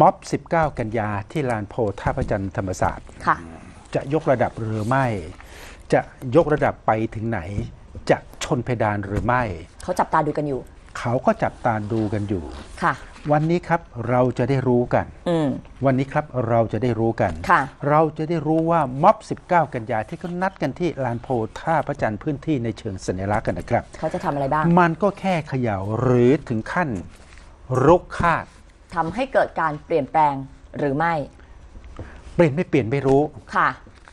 ม็อบ 19 กันยาที่ลานโพท่าพระจันทร์ธรรมศาสตร์ค่ะ จะยกระดับหรือไม่ จะยกระดับไปถึงไหน จะชนเพดานหรือไม่ เขาจับตาดูกันอยู่ เขาก็จับตาดูกันอยู่ ค่ะ วันนี้ครับเราจะได้รู้กัน อืม วันนี้ครับเราจะได้รู้กัน ค่ะ เราจะได้รู้ว่าม็อบ 19 กันยาที่เขานัดกันที่ลานโพท่าพระจันทร์พื้นที่ในเชิงสัญลักษณ์กันนะครับ เขาจะทำอะไรบ้าง มันก็แค่เขย่าหรือถึงขั้นรุกคาด ทำให้เกิดการเปลี่ยนแปลงหรือไม่ เปลี่ยนไม่เปลี่ยนไม่รู้ค่ะ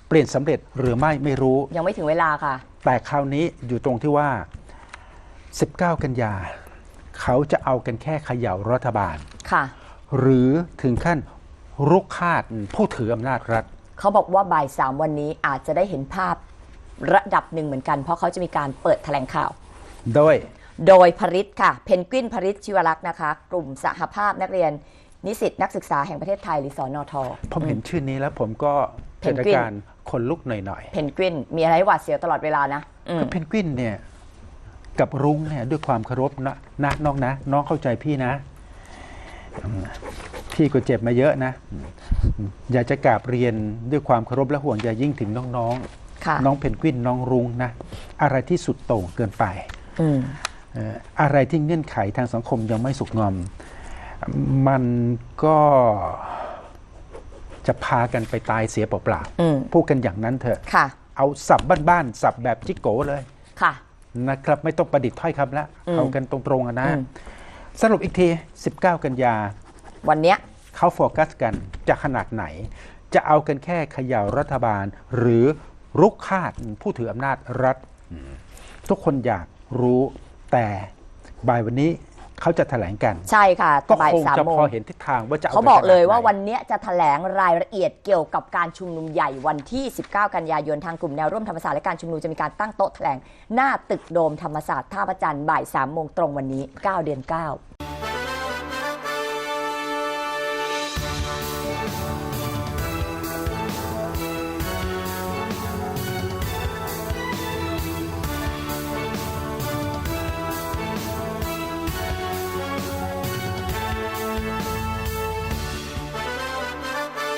เปลี่ยนสำเร็จหรือไม่ไม่รู้ ยังไม่ถึงเวลาค่ะ แต่คราวนี้อยู่ตรงที่ว่า 19 กันยา เขาจะเอากันแค่เขย่ารัฐบาลค่ะ หรือถึงขั้นรุกคาดผู้ถืออำนาจรัฐ เขาบอกว่าบ่ายสามวันนี้อาจจะได้เห็นภาพระดับหนึ่งเหมือนกัน เพราะเขาจะมีการเปิดแถลงข่าว โดย โดยพริตค่ะ เพนกวินพริตชิวรักษ์นะคะ กลุ่มสหภาพนักเรียน นิสิตนักศึกษาแห่งประเทศไทยหรือสอนอทผมเห็นชื่อนี้แล้วผมก็เพเกินดกวินอาการขนลุกหน่อยเพนกวินมีอะไรให้หวาดเสียวตลอดเวลานะอืๆมคือเพนกวินเนี่ยกับรุ้งเนี่ยด้วยความเคารพนะนะน้องนะ น้องเข้าใจพี่นะอืมพี่ก็เจ็บมาเยอะนะอืมอยากจะกราบเรียนด้วยความเคารพและห่วงใยยิ่งถึงน้องๆค่ะน้องเพนกวินน้องรุ้งนะ อะไรที่สุดโต่งเกินไป อืมเอ่ออะไรที่เงื่อนไขทางสังคมยังไม่สุกงอม มันก็จะพากันไปตายเสียเปล่าอืมๆพูดกันอย่างนั้นเถอะค่ะเอาสับบ้านๆสับแบบจิกโกเลยค่ะนะครับไม่ต้องประดิษฐ์ถ้อยคำแล้วอืมเอากันตรงๆอะนะอืมสรุปอีกที 19 กันยา วันเนี้ยเขาโฟกัสกันจะขนาดไหน จะเอากันแค่เขย่ารัฐบาล หรือรุกคาดผู้ถืออำนาจรัฐ ทุกคนอยากรู้ แต่บ่ายวันนี้เขาจะแถลงกัน ใช่ค่ะก็บ่ายคงสามจะโมพองเห็นทิศทางว่าจะเขาบอกเลยขนดไหนว่าวันเนี้ยจะแถลงรายละเอียดเกี่ยวกับการชุมนุมใหญ่วันที่ 19 กันยายนทางกลุ่มแนวร่วมธรรมศาสตร์และการชุมนุมจะมีการตั้งโต๊ะแถลง หน้าตึกโดมธรรมศาสตร์ท่าประจันทร์บ่าย3โมงตรงวันนี้ 9 เดือน 9